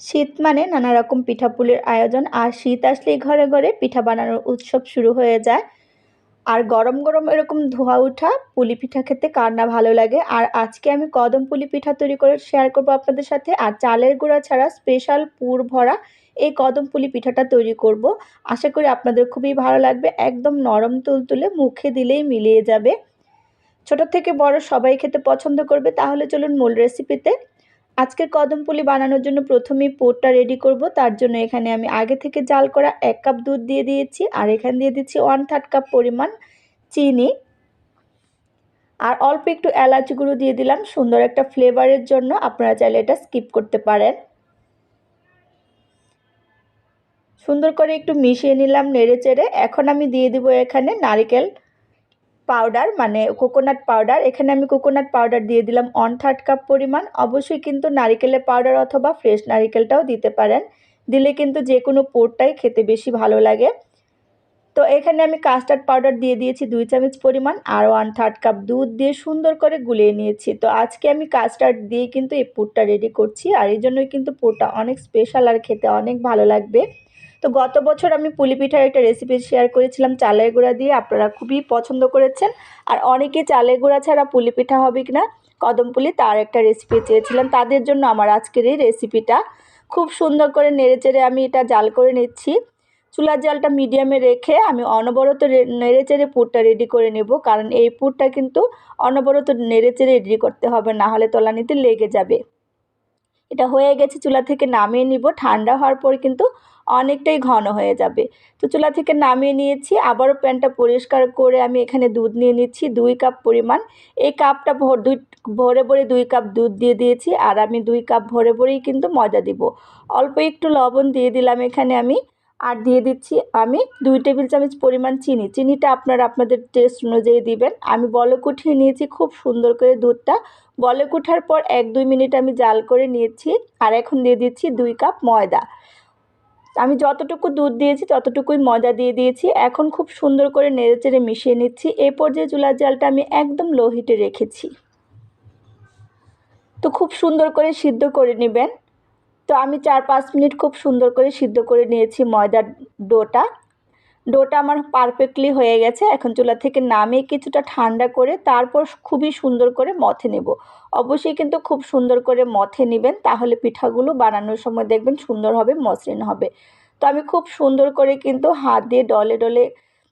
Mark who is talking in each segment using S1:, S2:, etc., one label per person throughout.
S1: শীত মানে নানা রকম পিঠাপুলির আয়োজন, আর শীত আসলেই ঘরে ঘরে পিঠা বানানোর উৎসব শুরু হয়ে যায়। আর গরম গরম এরকম ধোয়া ওঠা পুলি পিঠা খেতে কার না ভালো লাগে। আর আজকে আমি কদম পুলি পিঠা তৈরি করে শেয়ার করব আপনাদের সাথে। আর চালের গুঁড়া ছাড়া স্পেশাল পুর ভরা এই কদম পুলি পিঠাটা তৈরি করব। আশা করি আপনাদের খুবই ভালো লাগবে। একদম নরম তুলতুলে মুখে দিলেই মিলিয়ে যাবে। ছোট থেকে বড় সবাই খেতে পছন্দ করবে। তাহলে চলুন মূল রেসিপিতে আজকের কদম পুলি বানানোর জন্য প্রথমেই পোটটা রেডি করব। তার জন্য এখানে আমি আগে থেকে জাল করা এক কাপ দুধ দিয়ে দিয়েছি আর এখানে দিয়ে দিচ্ছি ওয়ান থার্ড কাপ পরিমাণ চিনি। আর অল্প একটু এলাচি গুঁড়ো দিয়ে দিলাম সুন্দর একটা ফ্লেভারের জন্য। আপনারা চাইলে এটা স্কিপ করতে পারেন। সুন্দর করে একটু মিশিয়ে নিলাম নেড়ে চেড়ে এখন আমি দিয়ে দিব এখানে নারিকেল পাউডার মানে কোকোনাট পাউডার এখানে আমি কোকোনাট পাউডার দিয়ে দিলাম ওয়ান থার্ড কাপ পরিমাণ। অবশ্যই কিন্তু নারিকেলের পাউডার অথবা ফ্রেশ নারিকেলটাও দিতে পারেন। দিলে কিন্তু যে কোনো পোরটাই খেতে বেশি ভালো লাগে। তো এখানে আমি কাস্টার্ড পাউডার দিয়ে দিয়েছি দুই চামচ পরিমাণ আর ওয়ান থার্ড কাপ দুধ দিয়ে সুন্দর করে গুলিয়ে নিয়েছি। তো আজকে আমি কাস্টার্ড দিয়ে কিন্তু এই পুরটা রেডি করছি আর এই জন্যই কিন্তু পুরটা অনেক স্পেশাল আর খেতে অনেক ভালো লাগবে। তো গত বছর আমি পুলি পিঠার একটা রেসিপি শেয়ার করেছিলাম চালের গুঁড়া দিয়ে, আপনারা খুবই পছন্দ করেছেন। আর অনেকে চালের গুঁড়া ছাড়া পুলি পিঠা হবে কি না কদম পুলি তার একটা রেসিপি চেয়েছিলাম। তাদের জন্য আমার আজকের এই রেসিপিটা খুব সুন্দর করে নেড়ে চেড়ে আমি এটা জাল করে নিচ্ছি। চুলার জালটা মিডিয়ামে রেখে আমি অনবরত নেড়েচেড়ে পুরটা রেডি করে নেব। কারণ এই পুরটা কিন্তু অনবরত নেড়ে চেড়ে রেডি করতে হবে, না হলে তলানিতে লেগে যাবে। এটা হয়ে গেছে, চুলা থেকে নামিয়ে নিব। ঠান্ডা হওয়ার পর কিন্তু অনেকটাই ঘন হয়ে যাবে। তো চুলা থেকে নামিয়ে নিয়েছি, আবারও প্যানটা পরিষ্কার করে আমি এখানে দুধ নিয়ে নিচ্ছি, দুই কাপ পরিমাণ। এই কাপটা ভোর দুই, ভরে ভরে দুই কাপ দুধ দিয়ে দিয়েছি, আর আমি দুই কাপ ভরে ভরেই কিন্তু মজা দিব। অল্প একটু লবণ দিয়ে দিলাম এখানে আমি। আর দিয়ে দিচ্ছি আমি দুই টেবিল চামচ পরিমাণ চিনি। চিনিটা আপনারা আপনাদের টেস্ট অনুযায়ী দিবেন। আমি বলক উঠিয়ে নিয়েছি খুব সুন্দর করে দুধটা। বলক উঠার পর এক দুই মিনিট আমি জাল করে নিয়েছি আর এখন দিয়ে দিচ্ছি দুই কাপ ময়দা। আমি যতটুকু দুধ দিয়েছি ততটুকুই ময়দা দিয়ে দিয়েছি। এখন খুব সুন্দর করে নেড়ে চেড়ে মিশিয়ে নিচ্ছি। এই পর্যায়ে চুলার জালটা আমি একদম লো হিটে রেখেছি। তো খুব সুন্দর করে সিদ্ধ করে নেবেন। তো আমি চার পাঁচ মিনিট খুব সুন্দর করে সিদ্ধ করে নিয়েছি ময়দার ডোটা। ডোটা আমার পারফেক্টলি হয়ে গেছে। এখন চুলা থেকে নামিয়ে কিছুটা ঠান্ডা করে তারপর খুবই সুন্দর করে মথে নেব। অবশ্যই কিন্তু খুব সুন্দর করে মথে নেবেন, তাহলে পিঠাগুলো বানানোর সময় দেখবেন সুন্দর হবে, মসৃণ হবে। তো আমি খুব সুন্দর করে কিন্তু হাত দিয়ে ডলে ডলে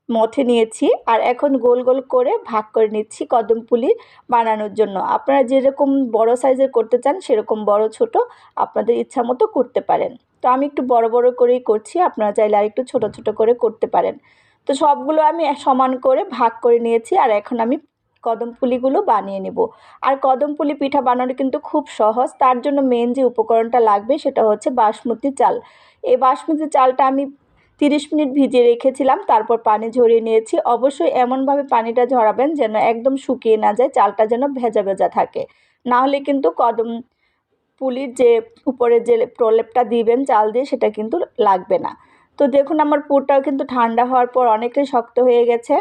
S1: মথে নিয়েছি আর এখন গোল গোল করে ভাগ করে নিচ্ছি কদম পুলি বানানোর জন্য। আপনারা যেরকম বড় সাইজের করতে চান, সেরকম বড়, ছোট আপনাদের ইচ্ছা মতো করতে পারেন। তো আমি একটু বড় বড় করেই করছি, আপনারা চাইলে আর একটু ছোটো ছোটো করে করতে পারেন। তো সবগুলো আমি সমান করে ভাগ করে নিয়েছি আর এখন আমি কদম পুলিগুলো বানিয়ে নেব। আর কদম পুলি পিঠা বানানো কিন্তু খুব সহজ। তার জন্য মেন যে উপকরণটা লাগবে সেটা হচ্ছে বাসমতি চাল। এই বাসমতি চালটা আমি তিরিশ মিনিট ভিজিয়ে রেখেছিলাম, তারপর পানি ঝরিয়ে নিয়েছি। অবশ্যই এমনভাবে পানিটা ঝরাবেন যেন একদম শুকিয়ে না যায়, চালটা যেন ভেজা ভেজা থাকে। না হলে কিন্তু কদম পুলির যে উপরে যে প্রলেপটা দিবেন চাল দিয়ে, সেটা কিন্তু লাগবে না। তো দেখুন, আমার পুরটাও কিন্তু ঠান্ডা হওয়ার পর অনেকটাই শক্ত হয়ে গেছে।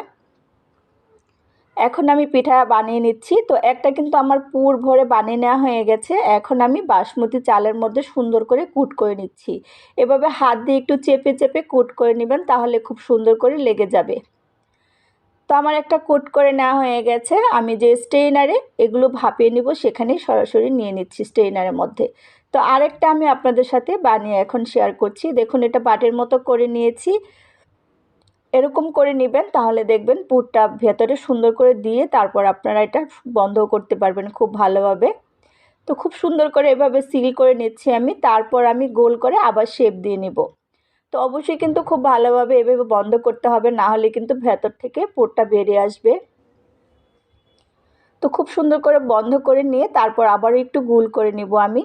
S1: এখন আমি পিঠা বানিয়ে নিচ্ছি। তো একটা কিন্তু আমার পুর ভরে বানিয়ে নেওয়া হয়ে গেছে। এখন আমি বাসমতি চালের মধ্যে সুন্দর করে কুট করে নিচ্ছি। এভাবে হাত দিয়ে একটু চেপে চেপে কুট করে নেবেন, তাহলে খুব সুন্দর করে লেগে যাবে। তো আমার একটা কুট করে নেওয়া হয়ে গেছে। আমি যে স্টেইনারে এগুলো ভাপিয়ে নিব, সেখানেই সরাসরি নিয়ে নিচ্ছি স্টেইনারের মধ্যে। তো আরেকটা আমি আপনাদের সাথে বানিয়ে এখন শেয়ার করছি। দেখুন, এটা বাটের মতো করে নিয়েছি। এরকম করে নেবেন, তাহলে দেখবেন পুরটা ভেতরে সুন্দর করে দিয়ে তারপর আপনারা এটা বন্ধ করতে পারবেন খুব ভালোভাবে। তো খুব সুন্দর করে এভাবে সিল করে নিচ্ছি আমি, তারপর আমি গোল করে আবার শেপ দিয়ে নেব। তো অবশ্যই কিন্তু খুব ভালোভাবে এভাবে বন্ধ করতে হবে, না হলে কিন্তু ভেতর থেকে পুরটা বেরিয়ে আসবে। তো খুব সুন্দর করে বন্ধ করে নিয়ে তারপর আবারও একটু গুল করে নিব আমি।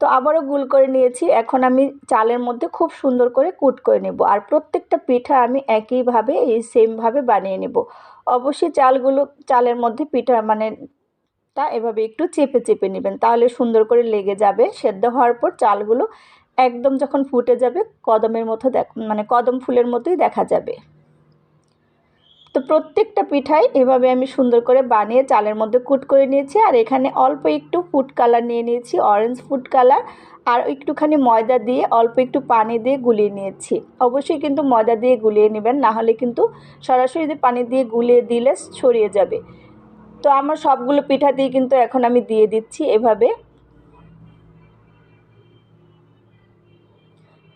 S1: তো আবারও গুল করে নিয়েছি। এখন আমি চালের মধ্যে খুব সুন্দর করে কুট করে নেব। আর প্রত্যেকটা পিঠা আমি একইভাবে, এই সেমভাবে বানিয়ে নেব। অবশ্যই চালগুলো, চালের মধ্যে পিঠা মানে তা এভাবে একটু চেপে চেপে নেবেন। তাহলে সুন্দর করে লেগে যাবে। সেদ্ধ হওয়ার পর চালগুলো একদম যখন ফুটে যাবে, কদমের মতো দেখ মানে কদম ফুলের মতোই দেখা যাবে। তো প্রত্যেকটা পিঠাই এভাবে আমি সুন্দর করে বানিয়ে চালের মধ্যে কুট করে নিয়েছি। আর এখানে অল্প একটু ফুড কালার নিয়ে নিয়েছি অরেঞ্জ ফুড কালার। আর একটুখানি ময়দা দিয়ে অল্প একটু পানি দিয়ে গুলিয়ে নিয়েছি। অবশ্যই কিন্তু ময়দা দিয়ে গুলিয়ে নেবেন, না হলে কিন্তু সরাসরি যদি পানি দিয়ে গুলিয়ে দিলে ছড়িয়ে যাবে। তো আমার সবগুলো পিঠা দিয়ে কিন্তু এখন আমি দিয়ে দিচ্ছি এভাবে।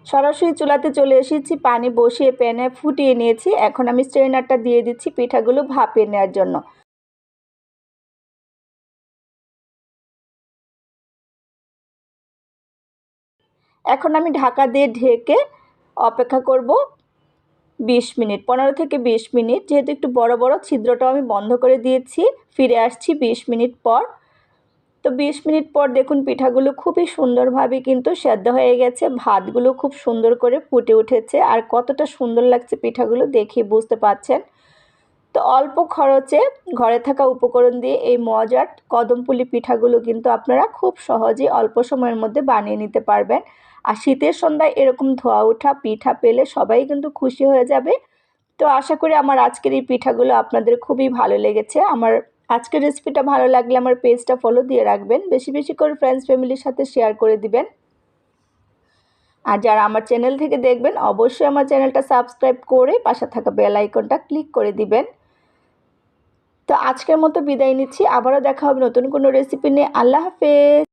S1: সরাসরি চুলাতে চলে এসেছি, পানি বসিয়ে প্যানে ফুটিয়ে নিয়েছি। এখন আমি স্ট্রেনারটা দিয়ে দিচ্ছি পিঠাগুলো ভাপিয়ে নেওয়ার জন্য। এখন আমি ঢাকা দিয়ে ঢেকে অপেক্ষা করব বিশ মিনিট, পনেরো থেকে বিশ মিনিট। যেহেতু একটু বড় বড়, ছিদ্রটাও আমি বন্ধ করে দিয়েছি। ফিরে আসছি বিশ মিনিট পর। তো বিশ মিনিট পর দেখুন পিঠাগুলো খুবই সুন্দরভাবে কিন্তু সেদ্ধ হয়ে গেছে। ভাতগুলো খুব সুন্দর করে ফুটে উঠেছে। আর কতটা সুন্দর লাগছে পিঠাগুলো দেখে বুঝতে পাচ্ছেন তো অল্প খরচে ঘরে থাকা উপকরণ দিয়ে এই মজার কদমপুলি পিঠাগুলো কিন্তু আপনারা খুব সহজেই অল্প সময়ের মধ্যে বানিয়ে নিতে পারবেন। আর শীতের সন্ধ্যায় এরকম ধোয়া ওঠা পিঠা পেলে সবাই কিন্তু খুশি হয়ে যাবে। তো আশা করি আমার আজকের এই পিঠাগুলো আপনাদের খুবই ভালো লেগেছে। আমার আজকের রেসিপিটা ভালো লাগলে আমার পেজটা ফলো দিয়ে রাখবেন। বেশি বেশি করে ফ্রেন্ডস ফ্যামিলির সাথে শেয়ার করে দিবেন। আর যারা আমার চ্যানেল থেকে দেখবেন, অবশ্যই আমার চ্যানেলটা সাবস্ক্রাইব করে পাশে থাকা বেল আইকনটা ক্লিক করে দিবেন। তো আজকের মতো বিদায় নিচ্ছি। আবারও দেখা হবে নতুন কোনো রেসিপি নিয়ে। আল্লাহ হাফেজ!